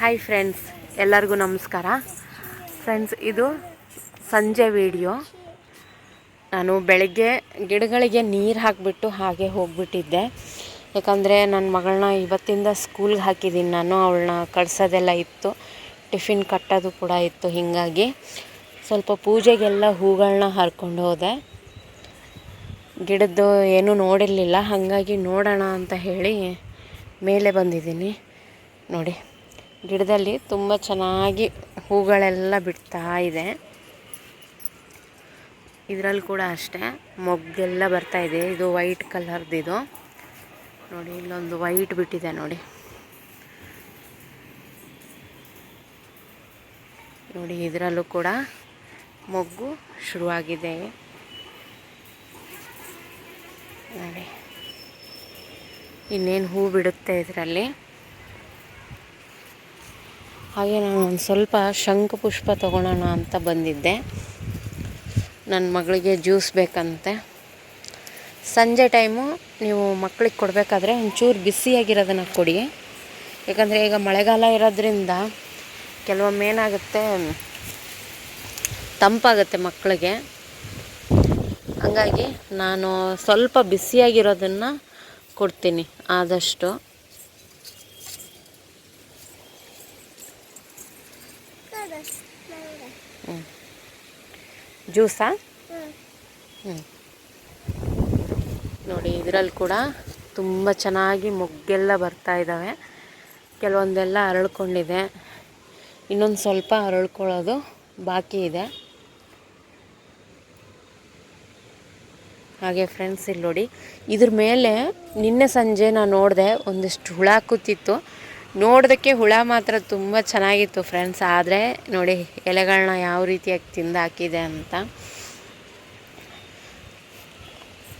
Hi friends ಎಲ್ಲರಿಗೂ ನಮಸ್ಕಾರ. Friends ಇದು ಸಂಜೆ ವಿಡಿಯೋ ನಾನು ಬೆಳಗ್ಗೆ ಗಿಡಗಳಿಗೆ ನೀರು ಹಾಕಿಬಿಟ್ಟು ಹಾಗೆ ಹೋಗಿಬಿಟ್ಟಿದ್ದೆ. ಯಾಕಂದರೆ ನನ್ನ ಮಗಳನ್ನ ಇವತ್ತಿಂದ ಸ್ಕೂಲ್ಗೆ ಹಾಕಿದ್ದೀನಿ ನಾನು ಅವಳನ್ನ ಕಳ್ಸೋದೆಲ್ಲ ಇತ್ತು. ಟಿಫಿನ್ ಕಟ್ಟೋದು ಕೂಡ ಇತ್ತು ಹೀಗಾಗಿ. ಸ್ವಲ್ಪ ಪೂಜೆಗೆಲ್ಲ ಹೂಗಳನ್ನ ಹರ್ಕೊಂಡು ಹೋದೆ. ಗಿಡದ್ದು ಏನೂ ನೋಡಿರಲಿಲ್ಲ, ಹಾಗಾಗಿ ನೋಡೋಣ ಅಂತ ಹೇಳಿ ಮೇಲೆ ಬಂದಿದ್ದೀನಿ. ನೋಡಿ. ಗಿಡದಲ್ಲಿ ತುಂಬ ಚೆನ್ನಾಗಿ ಹೂಗಳೆಲ್ಲ ಬಿಡ್ತಾ ಇದೆ. ಇದರಲ್ಲಿ ಕೂಡ ಅಷ್ಟೇ, ಮೊಗ್ಗೆಲ್ಲ ಬರ್ತಾ ಇದೆ. ಇದು ವೈಟ್ ಕಲರ್ದು ಇದು. ನೋಡಿ, ಇಲ್ಲೊಂದು ವೈಟ್ ಬಿಟ್ಟಿದೆ ನೋಡಿ. ನೋಡಿ, ಇದರಲ್ಲೂ ಕೂಡ ಮೊಗ್ಗು ಶುರುವಾಗಿದೆ. ನೋಡಿ. ಇನ್ನೇನು ಹೂ ಬಿಡುತ್ತೆ ಇದರಲ್ಲಿ? ಹಾಗೆ ನಾನು ಒಂದು ಸ್ವಲ್ಪ ಶಂಖ ಪುಷ್ಪ ತೊಗೊಳೋಣ ಅಂತ ಬಂದಿದ್ದೆ. ನನ್ನ ಮಗಳಿಗೆ ಜ್ಯೂಸ್ ಬೇಕಂತೆ. ಸಂಜೆ ಟೈಮು ನೀವು ಮಕ್ಕಳಿಗೆ ಕೊಡಬೇಕಾದ್ರೆ ಒಂಚೂರು ಬಿಸಿಯಾಗಿರೋದನ್ನು ಕೊಡಿ. ಯಾಕಂದರೆ ಈಗ ಮಳೆಗಾಲ ಇರೋದ್ರಿಂದ ಕೆಲವೊಮ್ಮೆ ಏನಾಗುತ್ತೆ, ತಂಪಾಗುತ್ತೆ ಮಕ್ಕಳಿಗೆ. ಹಂಗಾಗಿ ನಾನು ಸ್ವಲ್ಪ ಬಿಸಿಯಾಗಿರೋದನ್ನು ಕೊಡ್ತೀನಿ ಆದಷ್ಟು ಹ್ಞೂ ಜ್ಯೂಸಾ? ಹ್ಞೂ ನೋಡಿ ಇದರಲ್ಲಿ ಕೂಡ ತುಂಬ ಚೆನ್ನಾಗಿ ಮೊಗ್ಗೆಲ್ಲ ಬರ್ತಾ ಇದ್ದಾವೆ ಕೆಲವೊಂದೆಲ್ಲ ಅರಳ್ಕೊಂಡಿದೆ. ಇನ್ನೊಂದು ಸ್ವಲ್ಪ ಅರಳ್ಕೊಳ್ಳೋದು ಬಾಕಿ ಇದೆ. ಹಾಗೆ ಫ್ರೆಂಡ್ಸ್ ಇಲ್ಲಿ ನೋಡಿ. ಇದ್ರ ಮೇಲೆ ನಿನ್ನೆ ಸಂಜೆ ನಾನು ನೋಡಿದೆ ಒಂದಿಷ್ಟು ಹುಳ ಕೂತಿತ್ತು. ನೋಡೋದಕ್ಕೆ ಹುಳ ಮಾತ್ರ ತುಂಬ ಚೆನ್ನಾಗಿತ್ತು ಫ್ರೆಂಡ್ಸ್. ಆದರೆ ನೋಡಿ ಎಲೆಗಳನ್ನ ಯಾವ ರೀತಿಯಾಗಿ ತಿಂದು ಹಾಕಿದೆ ಅಂತ.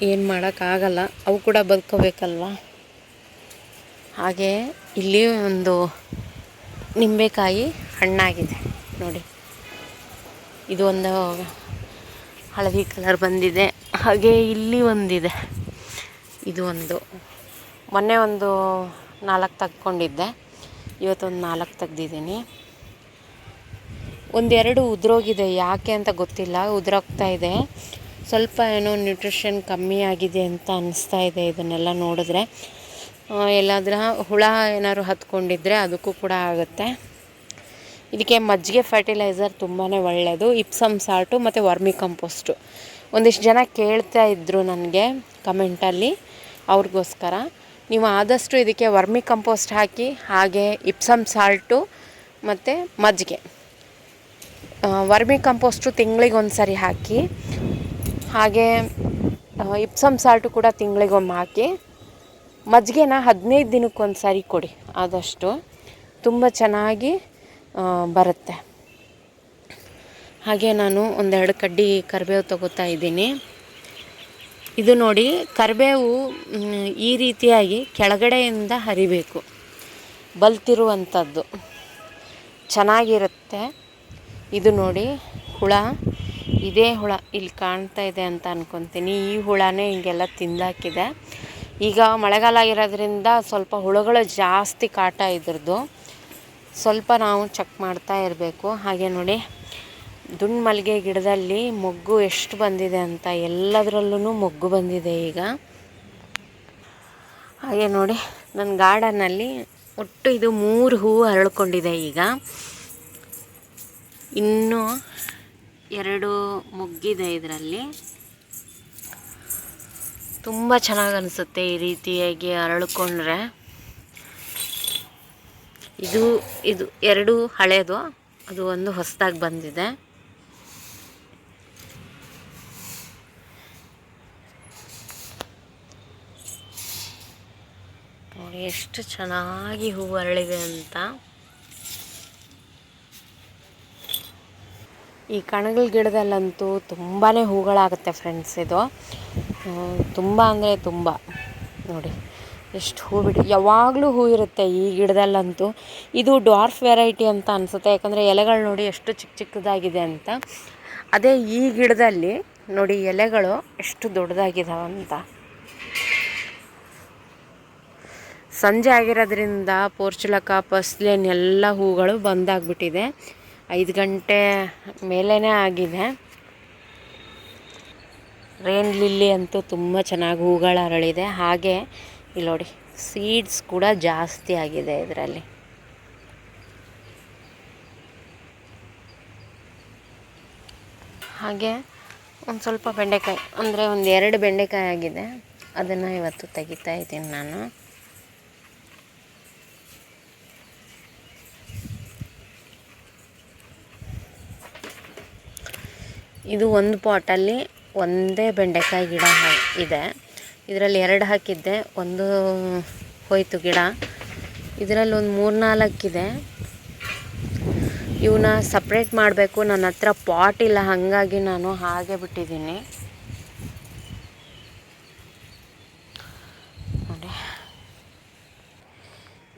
ಏನು ಮಾಡೋಕ್ಕಾಗಲ್ಲ ಅವು ಕೂಡ ಬದುಕೋಬೇಕಲ್ವ ಹಾಗೆ ಇಲ್ಲಿ ಒಂದು ನಿಂಬೆಕಾಯಿ ಹಣ್ಣಾಗಿದೆ. ನೋಡಿ, ಇದು ಒಂದು ಹಳದಿ ಕಲರ್ ಬಂದಿದೆ. ಹಾಗೆ ಇಲ್ಲಿ ಒಂದಿದೆ. ಇದು ಒಂದು, ಮೊನ್ನೆ ಒಂದು ನಾಲ್ಕು ತಗೊಂಡಿದ್ದೆ ಇವತ್ತೊಂದು ನಾಲ್ಕು ತೆಗ್ದಿದ್ದೀನಿ. ಒಂದೆರಡು ಉದುರೋಗಿದೆ. ಯಾಕೆ ಅಂತ ಗೊತ್ತಿಲ್ಲ. ಉದುರೋಗ್ತಾ ಇದೆ. ಸ್ವಲ್ಪ ಏನೋ ನ್ಯೂಟ್ರಿಷನ್ ಕಮ್ಮಿ ಆಗಿದೆ ಅಂತ ಅನ್ನಿಸ್ತಾ ಇದೆ ಇದನ್ನೆಲ್ಲ ನೋಡಿದ್ರೆ. ಎಲ್ಲಾದ್ರ ಹುಳ ಏನಾದ್ರು ಹತ್ಕೊಂಡಿದ್ರೆ ಅದಕ್ಕೂ ಕೂಡ ಆಗುತ್ತೆ. ಇದಕ್ಕೆ ಮಜ್ಜಿಗೆ ಫರ್ಟಿಲೈಸರ್ ತುಂಬಾ ಒಳ್ಳೆಯದು ಇಪ್ಸಮ್ ಸಾಲ್ಟು ಮತ್ತು ವರ್ಮಿ ಕಂಪೋಸ್ಟು ಒಂದಿಷ್ಟು ಜನ ಕೇಳ್ತಾ ಇದ್ದರು ನನಗೆ ಕಮೆಂಟಲ್ಲಿ ಅವ್ರಿಗೋಸ್ಕರ. ನೀವು ಆದಷ್ಟು ಇದಕ್ಕೆ ವರ್ಮಿ ಕಂಪೋಸ್ಟ್ ಹಾಕಿ, ಹಾಗೆ ಇಪ್ಸಮ್ ಸಾಲ್ಟು ಮತ್ತು ಮಜ್ಜಿಗೆ. ವರ್ಮಿ ಕಂಪೋಸ್ಟು ತಿಂಗಳಿಗೆ ಒಂದು ಸರಿ ಹಾಕಿ, ಹಾಗೆ ಇಪ್ಸಮ್ ಸಾಲ್ಟು ಕೂಡ ತಿಂಗಳಿಗೊಮ್ಮೆ ಹಾಕಿ, ಮಜ್ಜಿಗೆನ ಹದಿನೈದು ದಿನಕ್ಕೊಂದು ಸಾರಿ ಕೊಡಿ, ಆದಷ್ಟು ತುಂಬ ಚೆನ್ನಾಗಿ ಬರುತ್ತೆ. ಹಾಗೆ ನಾನು ಒಂದೆರಡು ಕಡ್ಡಿ ಕರಿಬೇವು ತಗೋತಾ ಇದ್ದೀನಿ. ಇದು ನೋಡಿ ಕರಿಬೇವು ಈ ರೀತಿಯಾಗಿ ಕೆಳಗಡೆಯಿಂದ ಹರಿಬೇಕು. ಬಲ್ತಿರುವಂಥದ್ದು. ಚೆನ್ನಾಗಿರುತ್ತೆ. ಇದು ನೋಡಿ ಹುಳ. ಇದೇ ಹುಳ ಇಲ್ಲಿ ಕಾಣ್ತಾ ಇದೆ ಅಂತ ಅಂದ್ಕೊತೀನಿ ಈ ಹುಳನೇ ಹಿಂಗೆಲ್ಲ ತಿಂದಾಕಿದೆ. ಈಗ ಮಳೆಗಾಲ ಇರೋದ್ರಿಂದ ಸ್ವಲ್ಪ ಹುಳುಗಳು ಜಾಸ್ತಿ ಕಾಟ ಇದ್ರದ್ದು. ಸ್ವಲ್ಪ ನಾವು ಚೆಕ್ ಮಾಡ್ತಾ ಇರಬೇಕು. ಹಾಗೆ ನೋಡಿ. ದುಂಡು ಮಲ್ಲಿಗೆ ಗಿಡದಲ್ಲಿ ಮೊಗ್ಗು ಎಷ್ಟು ಬಂದಿದೆ ಅಂತ ಎಲ್ಲದರಲ್ಲೂ ಮೊಗ್ಗು ಬಂದಿದೆ ಈಗ. ಹಾಗೆ ನೋಡಿ ನನ್ನ ಗಾರ್ಡನಲ್ಲಿ ಒಟ್ಟು ಇದು ಮೂರು ಹೂವು ಅರಳ್ಕೊಂಡಿದೆ ಈಗ. ಇನ್ನೂ ಎರಡು ಮೊಗ್ಗಿದೆ ಇದರಲ್ಲಿ. ತುಂಬ ಚೆನ್ನಾಗಿ ಅನಿಸುತ್ತೆ ಈ ರೀತಿಯಾಗಿ ಅರಳ್ಕೊಂಡ್ರೆ ಇದು ಇದು ಎರಡು ಹಳೆಯದು ಅದು ಒಂದು ಹೊಸದಾಗಿ ಬಂದಿದೆ. ನೋಡಿ ಎಷ್ಟು ಚೆನ್ನಾಗಿ ಹೂವು ಅರಳಿದೆ ಅಂತ. ಈ ಕಣಗಲ್ ಗಿಡದಲ್ಲಂತೂ ತುಂಬಾ ಹೂಗಳಾಗುತ್ತೆ ಫ್ರೆಂಡ್ಸ್ ಇದು. ತುಂಬ ಅಂದರೆ ತುಂಬ. ನೋಡಿ, ಎಷ್ಟು ಹೂ ಬಿಡಿ ಯಾವಾಗಲೂ ಹೂ ಇರುತ್ತೆ ಈ ಗಿಡದಲ್ಲಂತೂ. ಇದು ಡಾರ್ಫ್ ವೆರೈಟಿ ಅಂತ ಅನಿಸುತ್ತೆ, ಯಾಕಂದರೆ ಎಲೆಗಳು ನೋಡಿ ಎಷ್ಟು ಚಿಕ್ಕ ಚಿಕ್ಕದಾಗಿದೆ ಅಂತ. ಅದೇ ಈ ಗಿಡದಲ್ಲಿ ನೋಡಿ ಎಲೆಗಳು ಎಷ್ಟು ದೊಡ್ಡದಾಗಿದ್ದಾವಂತ ಸಂಜೆ ಆಗಿರೋದ್ರಿಂದ ಪೋರ್ಚುಲಕ, ಪಸ್ಲೇನ್ ಎಲ್ಲ ಹೂಗಳು ಬಂದಾಗ್ಬಿಟ್ಟಿದೆ. ಐದು ಗಂಟೆ ಮೇಲೇ ಆಗಿದೆ. ರೇನ್ ಲಿಲ್ಲಿ ಅಂತೂ ತುಂಬ ಚೆನ್ನಾಗಿ ಹೂಗಳು ಅರಳಿದೆ. ಹಾಗೆ ಇಲ್ಲಿ ನೋಡಿ, ಸೀಡ್ಸ್ ಕೂಡ ಜಾಸ್ತಿ ಆಗಿದೆ ಇದರಲ್ಲಿ. ಹಾಗೆ ಒಂದು ಸ್ವಲ್ಪ ಬೆಂಡೆಕಾಯಿ, ಅಂದರೆ ಒಂದು ಎರಡು ಬೆಂಡೆಕಾಯಿ ಆಗಿದೆ. ಅದನ್ನು ಇವತ್ತು ತೆಗಿತಾ ಇದ್ದೀನಿ ನಾನು. ಇದು ಒಂದು ಪಾಟಲ್ಲಿ ಒಂದೇ ಬೆಂಡೆಕಾಯಿ ಗಿಡ ಇದೆ. ಇದರಲ್ಲಿ ಎರಡು ಹಾಕಿದ್ದೆ, ಒಂದು ಹೋಯಿತು ಗಿಡ. ಇದರಲ್ಲಿ ಒಂದು ಮೂರು ನಾಲ್ಕಿದೆ ಇವನ್ನ ಸಪ್ರೇಟ್ ಮಾಡಬೇಕು. ನನ್ನ ಹತ್ರ ಪಾಟ್ ಇಲ್ಲ, ಹಾಗಾಗಿ ನಾನು ಹಾಗೆ ಬಿಟ್ಟಿದ್ದೀನಿ.